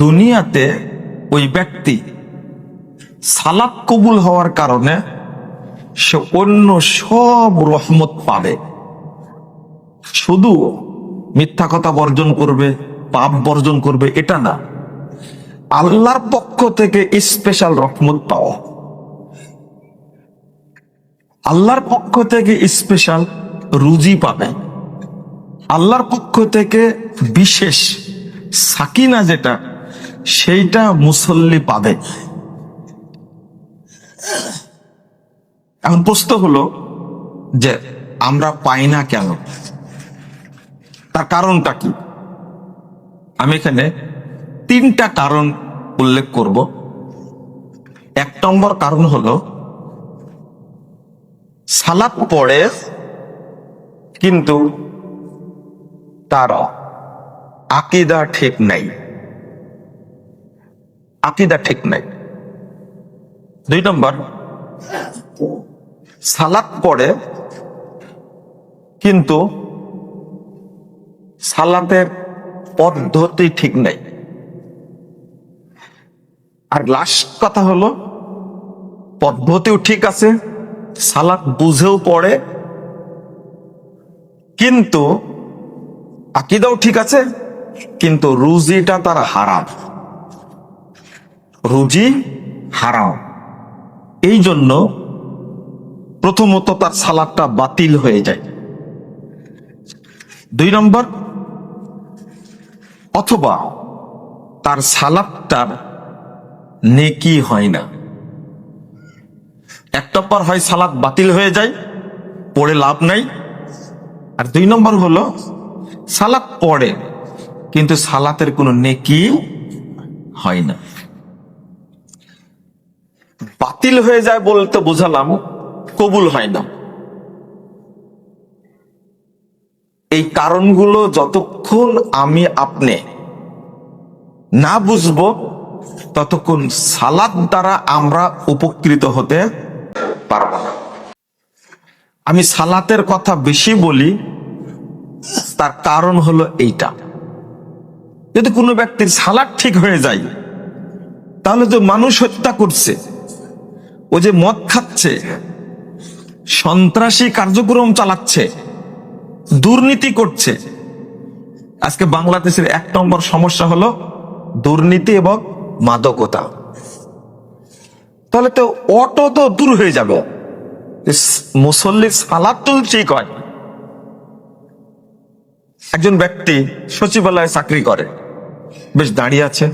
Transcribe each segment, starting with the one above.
দুনিয়াতে ওই ব্যক্তি সালাত কবুল হওয়ার কারণে সে অন্য সব রহমত পাবে। শুধু মিথ্যা কথা বর্জন করবে, পাপ বর্জন করবে, এটা না। আল্লাহর পক্ষ থেকে স্পেশাল রহমত পাওয়া। আল্লাহর পক্ষ থেকে স্পেশাল রুজি পাবে। আল্লাহর পক্ষ থেকে বিশেষ সাকিনা যেটা সেইটা মুসল্লি পাবে এখন প্রশ্ন হলো যে আমরা পাই না কেন? তার কারণটা কি? আমি এখানে তিনটা কারণ উল্লেখ করব। এক নম্বর কারণ হলো, সালাত পড়ে কিন্তু তার আকিদা ঠিক নাই। আকিদা ঠিক নাই। দুই নম্বর, সালাত পড়ে, কিন্তু সালাতের পদ্ধতি ঠিক নাই। আর লাস্ট কথা হলো, পদ্ধতিও ঠিক আছে, সালাত বুঝেও পড়ে, কিন্তু আকিদাও ঠিক আছে, কিন্তু রুজিটা তার হারাম। রুজি হারাম। এই জন্য প্রথমত তার সালাদটা বাতিল হয়ে যায়। দুই নম্বর, অথবা তার সালাদটার নেকি হয় না। এক নম্বর হয় সালাদ বাতিল হয়ে যায়, পড়ে লাভ নাই। আর দুই নম্বর হলো সালাত পড়ে, কিন্তু সালাতের কোনো নেকি হয় না। বাতিল হয়ে যায় বলতে বোঝালাম, কবুল হয় না। এই কারণগুলো যতক্ষণ আমি আপনি না বুঝব, ততক্ষণ সালাদ দ্বারা আমরা উপকৃত হতে পারব না। আমি সালাতের কথা বেশি বলি, তার কারণ হলো এইটা। যদি কোনো ব্যক্তির সালাদ ঠিক হয়ে যায়, তাহলে যে মানুষ হত্যা করছে। ও যে মদ খাচ্ছে, সন্ত্রাসী কার্যক্রম চালাচ্ছে, দুর্নীতি করছে। আজকে বাংলাদেশের এক নম্বর সমস্যা হলো দুর্নীতি এবং মাদকতা। তাহলে তো অটো তো দূর হয়ে যাবে। মুসল্লির সালাদ তো ঠিক হয় একজন ব্যক্তি সচিবালয়ে চাকরি করে, বেশ দাঁড়িয়ে আছে,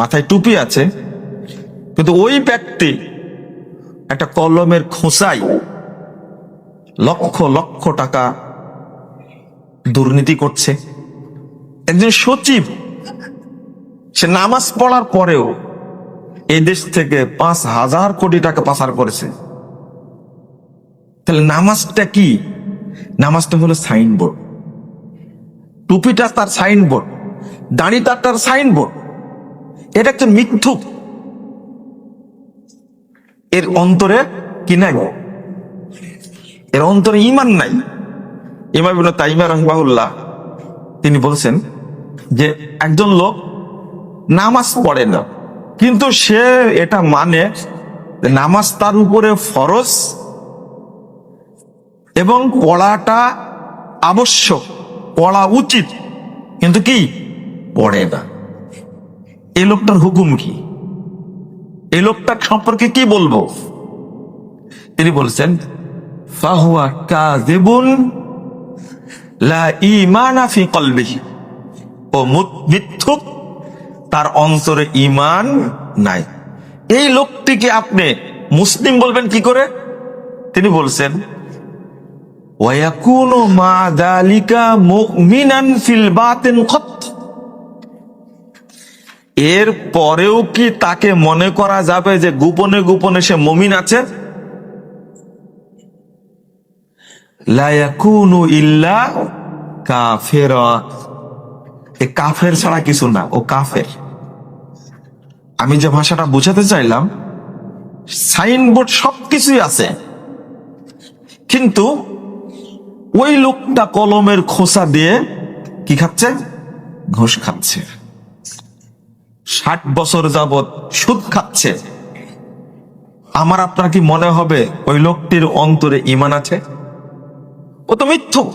মাথায় টুপি আছে, কিন্তু ওই ব্যক্তি একটা কলমের খোঁচাই লক্ষ লক্ষ টাকা দুর্নীতি করছে। একজন সচিব, সে নামাজ পড়ার পরেও এই দেশ থেকে পাঁচ হাজার কোটি টাকা পাচার করেছে। তাহলে নামাজটা কি? নামাজটা হলো সাইনবোর্ড। টুপিটা তার সাইনবোর্ড দাড়িটা তার সাইনবোর্ড। এটা একটা মিথ্যুক। এর অন্তরে কি নাই? এর অন্তরে ইমান নাই। ইমাম ইবনে তাইমা রহমাহুল্লাহ, তিনি বলছেন যে একজন লোক নামাজ পড়ে না, কিন্তু সে এটা মানে নামাজ তার উপরে ফরজ এবং পড়াটা আবশ্যক, পড়া উচিত, কিন্তু কি? পড়ে না। এই লোকটার হুকুম কি? এই লোকটার সম্পর্কে কি বলব? তিনি বলছেন, ফাহুয়া লা তার অন্তরে ইমান নাই। এই লোকটিকে আপনি মুসলিম বলবেন কি করে? তিনি বলছেন ওয়াকুনু মা দালিকা মুমিনান ফিল বাতিন কত। এর পরেও কি তাকে মনে করা যাবে যে গোপনে গোপনে সে মমিন আছে? ইল্লা কাফেরা। এ কাফের ছাড়া কিছু না, ও কাফের। আমি যে ভাষাটা বুঝাতে চাইলাম, সাইনবোর্ড সবকিছুই আছে। কিন্তু ওই লোকটা কলমের খোসা দিয়ে কি খাচ্ছে? ঘুষ খাচ্ছে। ষাট বছর যাবৎ সুদ খাচ্ছে। আমার আপনার কি মনে হবে ওই লোকটির অন্তরে ইমান আছে? ও তো মিথ্যুক